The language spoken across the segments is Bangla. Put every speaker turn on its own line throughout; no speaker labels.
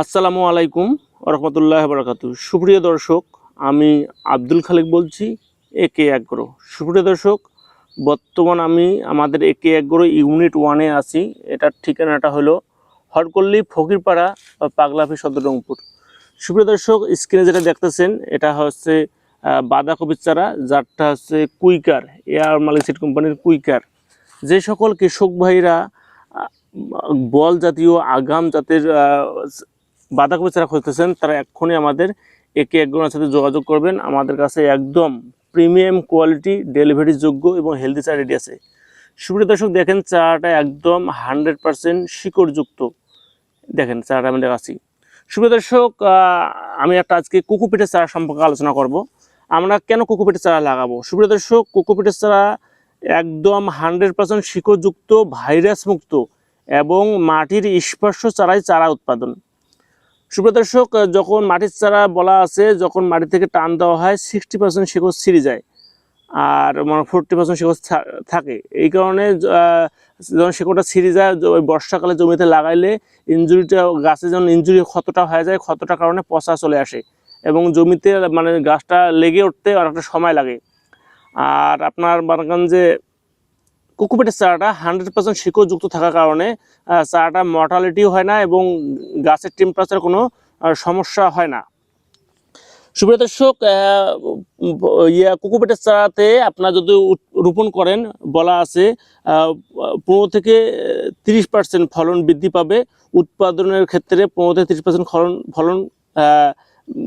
আসসালামু আলাইকুম রহমতুল্লাহ বরকাত সুপ্রিয় দর্শক, আমি আব্দুল খালেক বলছি একে এগ্রো। সুপ্রিয় দর্শক, বর্তমান আমি আমাদের একে এগ্রো ইউনিট ওয়ানে আছি। এটার ঠিকানাটা হলো হরকল্লি ফকিরপাড়া বা পাগলাফি সদর রংপুর। সুপ্রিয় দর্শক স্ক্রিনে যেটা দেখতেছেন, এটা হচ্ছে বাঁধাকপির চারা, যারটা হচ্ছে কুইকার, এয়ার মালিসিড কোম্পানির কুইকার। যে সকল কৃষক ভাইরা বল জাতীয় আগাম জাতের বাঁধাকপি চারা খুঁজতেছেন, তারা এক্ষুনি আমাদের একে একজনের সাথে যোগাযোগ করবেন। আমাদের কাছে একদম প্রিমিয়াম কোয়ালিটি, ডেলিভারি যোগ্য এবং হেলদি চা রেডি আছে। সুপ্রিয় দর্শক, দেখেন চাটা একদম হান্ড্রেড পারসেন্ট শিকড়যুক্ত। দেখেন চাটা আমি দেখাচ্ছি। সুপ্রিয় দর্শক আমি একটা আজকে কুকুপিটের চারা সম্পর্কে আলোচনা করব। আমরা কেন কুকুপিটের চারা লাগাবো? সুপ্রিয় দর্শক কুকুপিটের চারা একদম হান্ড্রেড পার্সেন্ট শিকড়যুক্ত, ভাইরাস মুক্ত এবং মাটির স্পর্শ চারাই চারা উৎপাদন। সুপ্রিয় দর্শক যখন মাটির চারা বলা আছে, যখন মাটি থেকে টান দেওয়া হয় সিক্সটি পার্সেন্ট শিকড় ছিঁড়ে যায় আর মানে ফোরটি পার্সেন্ট শিকড় থাকে। এই কারণে যখন শিকড়টা ছিঁড়ে যায় ওই বর্ষাকালে জমিতে লাগাইলে ইঞ্জুরিটা গাছে যখন ইঞ্জুরি ক্ষতটা হয়ে যায়, ক্ষতটার কারণে পচা চলে আসে এবং জমিতে মানে গাছটা লেগে উঠতে অনেকটা সময় লাগে। আর আপনার মনে যে কুকুপিটের চারাটা হান্ড্রেড পার্সেন্ট শিকড়যুক্ত থাকার কারণে চারাটা মর্টালিটিও হয় না এবং গাছের টেম্পারেচার কোনো সমস্যা হয় না। সুপ্রিয় দর্শক ইয়া কুকুপিটের চারাতে আপনার যদি রোপণ করেন, বলা আছে পনেরো থেকে তিরিশ পার্সেন্ট ফলন বৃদ্ধি পাবে। উৎপাদনের ক্ষেত্রে পনেরো থেকে তিরিশ পার্সেন্ট ফলন ফলন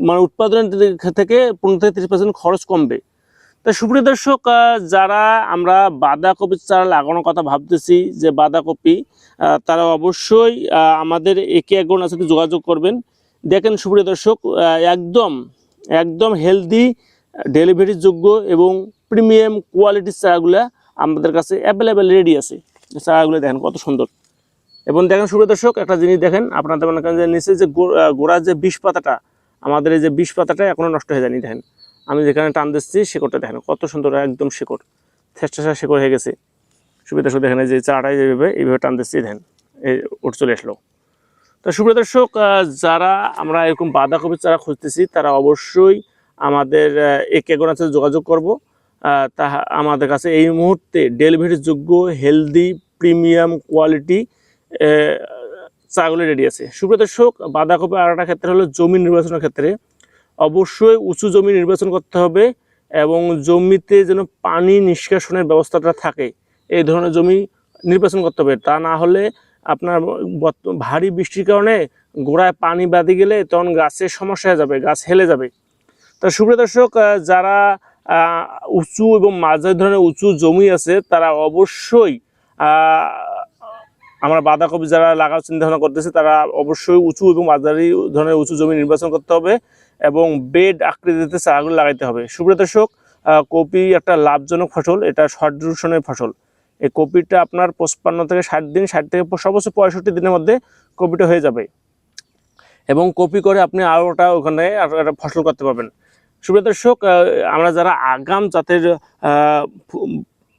মানে উৎপাদনের থেকে পনেরো থেকে তিরিশ পার্সেন্ট খরচ কমবে। তা সুপ্রিয় দর্শক যারা আমরা বাঁধাকপির চারা লাগানোর কথা ভাবতেছি যে বাঁধাকপি তারা অবশ্যই আমাদের একে একজনের সাথে যোগাযোগ করবেন। দেখেন সুপ্রিয় দর্শক একদম একদম হেলদি ডেলিভারি যোগ্য এবং প্রিমিয়াম কোয়ালিটির চারাগুলো আমাদের কাছে অ্যাভেলেবেল রেডি আছে। চারাগুলো দেখেন কত সুন্দর। এবং দেখেন সুপ্রিয় দর্শক, একটা জিনিস দেখেন আপনাদের মনে করেন যে নিচে যে গোড়ার যে বিষ পাতাটা আমাদের এই যে বিষ পাতাটা এখনও নষ্ট হয়ে যায়নি, দেখেন। আমি যেখানে টান দিচ্ছি শিকড়টা দেখেন কত সুন্দর একদম শিকড়। থেসা শিকড় হয়ে গেছে। সুবিধা দেখেন এই যে চারাটা যেভাবে এইভাবে টান দিচ্ছি, দেখেন ওট চলে আসলো। তো সুপ্রিয় দর্শক যারা আমরা এরকম বাঁধাকপির চারা খুঁজতেছি, তারা অবশ্যই আমাদের একে গোনার সাথে যোগাযোগ করব। তা আমাদের কাছে এই মুহূর্তে ডেলিভারি যোগ্য, হেলদি, প্রিমিয়াম কোয়ালিটি চাগুলি রেডি আছে। সুপ্রিয় দর্শক, বাঁধাকপি আর একটা ক্ষেত্রে হলো জমি নির্বাচনের ক্ষেত্রে অবশ্যই উঁচু জমি নির্বাচন করতে হবে এবং জমিতে যেন পানি নিষ্কাশনের ব্যবস্থাটা থাকে, এই ধরনের জমি নির্বাচন করতে হবে। তা না হলে আপনার ভারী বৃষ্টির কারণে গোড়ায় পানি বাঁধে গেলে তখন গাছের সমস্যা হয়ে যাবে, গাছ হেলে যাবে। তা সুপ্রিয় দর্শক যারা উঁচু এবং মাঝারি ধরনের উঁচু জমি আছে, তারা অবশ্যই আমরা বাঁধাকপি যারা লাগার চিন্তা ভাবনা করতেছে তারা অবশ্যই উঁচু এবং মাঝারি ধরনের উঁচু জমি নির্বাচন করতে হবে এবং বেড আকৃতিতে চারাগুলো লাগাইতে হবে। দর্শক আহ, কপি একটা লাভজনক ফসল এটা ডিউরেশনের ফসল। এই কপিটা আপনার পঁচপান্ন থেকে ষাট দিন ষাট থেকে সর্বোচ্চ পঁয়ষট্টি দিনের মধ্যে কপিটা হয়ে যাবে। এবং কপি করে আপনি আরও ওটা ওখানে একটা ফসল করতে পারবেন। দর্শক আহ, আমরা যারা আগাম জাতের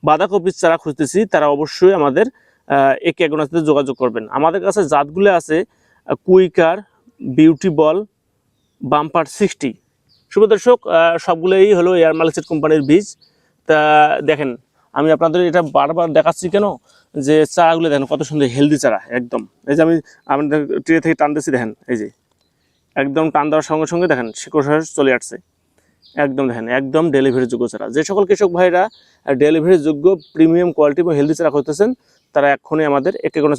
বাঁধাকপির চারা খুঁজতেছি তারা অবশ্যই আমাদের একে একজনের সাথে যোগাযোগ করবেন। আমাদের কাছে জাতগুলো আছে quicker, beauty ball, bumper sixty. শুভ দর্শক সবগুলোই হলো এয়ার মালিসেট কোম্পানির বীজ। তা দেখেন, আমি আপনাদের এটা বারবার দেখাচ্ছি কেন? যে চারাগুলো দেখেন, কত সুন্দর হেলদি চারা, একদম। এই যে আমি আপনাদের ট্রে থেকে টানতেছি দেখেন, এই যে। একদম টান দেওয়ার সঙ্গে সঙ্গে দেখেন, শিকড় চলে আসছে। একদম দেখেন, একদম ডেলিভারি যোগ্য চারা যে সকল কৃষক ভাইরা ডেলিভারি যোগ্য প্রিমিয়াম কোয়ালিটি এবং হেলদি চারা করতেছেন তারা এক্ষুনি আমাদের একে কোনো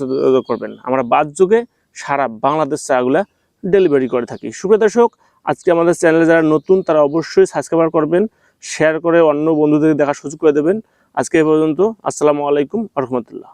করবেন। আমরা বাদ যুগে সারা বাংলাদেশ চারাগুলা ডেলিভারি করে থাকি। সুপ্রিয় দর্শক, আজকে আমাদের চ্যানেলে যারা নতুন, তারা অবশ্যই সাবস্ক্রাইব করবেন শেয়ার করে অন্য বন্ধুদের দেখার সুযোগ করে দেবেন। আজকে এ পর্যন্ত, আসসালামু আলাইকুম রহমতুল্লাহ